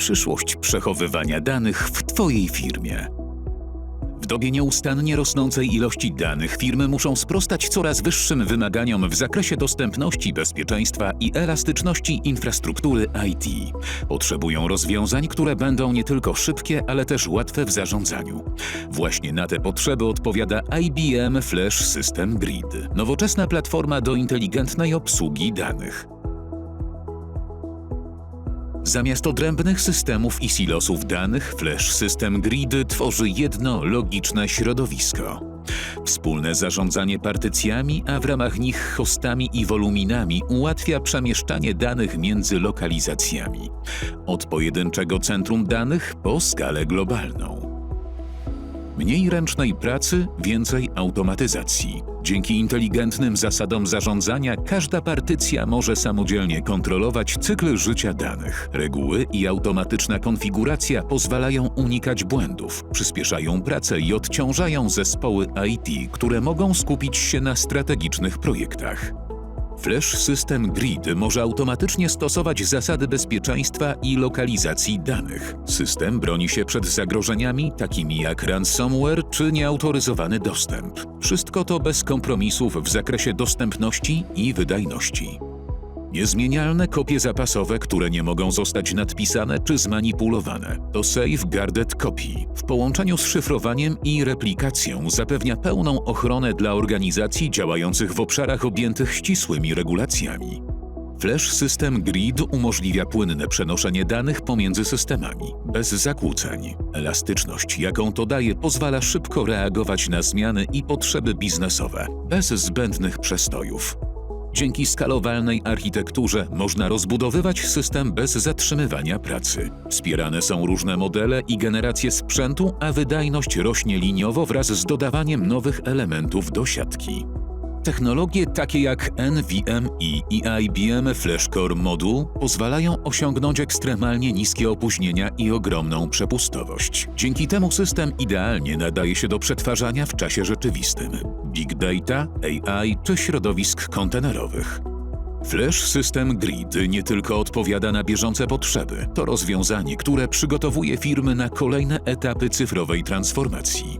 przyszłość przechowywania danych w Twojej firmie. W dobie nieustannie rosnącej ilości danych firmy muszą sprostać coraz wyższym wymaganiom w zakresie dostępności, bezpieczeństwa i elastyczności infrastruktury IT. Potrzebują rozwiązań, które będą nie tylko szybkie, ale też łatwe w zarządzaniu. Właśnie na te potrzeby odpowiada IBM Flash System Grid, nowoczesna platforma do inteligentnej obsługi danych. Zamiast odrębnych systemów i silosów danych, Flash System Grid tworzy jedno logiczne środowisko. Wspólne zarządzanie partycjami, a w ramach nich hostami i woluminami ułatwia przemieszczanie danych między lokalizacjami. Od pojedynczego centrum danych po skalę globalną. Mniej ręcznej pracy, więcej automatyzacji. Dzięki inteligentnym zasadom zarządzania każda partycja może samodzielnie kontrolować cykl życia danych. Reguły i automatyczna konfiguracja pozwalają unikać błędów, przyspieszają pracę i odciążają zespoły IT, które mogą skupić się na strategicznych projektach. Flash System Grid może automatycznie stosować zasady bezpieczeństwa i lokalizacji danych. System broni się przed zagrożeniami takimi jak ransomware czy nieautoryzowany dostęp. Wszystko to bez kompromisów w zakresie dostępności i wydajności. Niezmienialne kopie zapasowe, które nie mogą zostać nadpisane czy zmanipulowane. To Safeguarded Copy. W połączeniu z szyfrowaniem i replikacją zapewnia pełną ochronę dla organizacji działających w obszarach objętych ścisłymi regulacjami. Flash System Grid umożliwia płynne przenoszenie danych pomiędzy systemami, bez zakłóceń. Elastyczność, jaką to daje, pozwala szybko reagować na zmiany i potrzeby biznesowe, bez zbędnych przestojów. Dzięki skalowalnej architekturze można rozbudowywać system bez zatrzymywania pracy. Wspierane są różne modele i generacje sprzętu, a wydajność rośnie liniowo wraz z dodawaniem nowych elementów do siatki. Technologie takie jak NVMe i IBM FlashCore Module pozwalają osiągnąć ekstremalnie niskie opóźnienia i ogromną przepustowość. Dzięki temu system idealnie nadaje się do przetwarzania w czasie rzeczywistym, big data, AI czy środowisk kontenerowych. Flash System Grid nie tylko odpowiada na bieżące potrzeby, to rozwiązanie, które przygotowuje firmy na kolejne etapy cyfrowej transformacji.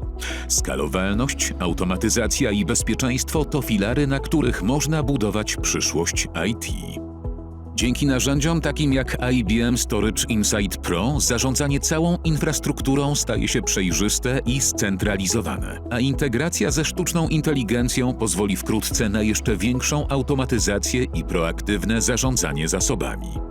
Skalowalność, automatyzacja i bezpieczeństwo to filary, na których można budować przyszłość IT. Dzięki narzędziom takim jak IBM Storage Insight Pro zarządzanie całą infrastrukturą staje się przejrzyste i scentralizowane, a integracja ze sztuczną inteligencją pozwoli wkrótce na jeszcze większą automatyzację i proaktywne zarządzanie zasobami.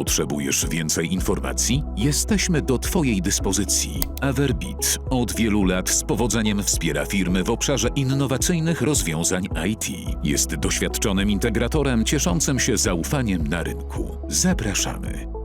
Potrzebujesz więcej informacji? Jesteśmy do Twojej dyspozycji. Averbit od wielu lat z powodzeniem wspiera firmy w obszarze innowacyjnych rozwiązań IT. Jest doświadczonym integratorem cieszącym się zaufaniem na rynku. Zapraszamy.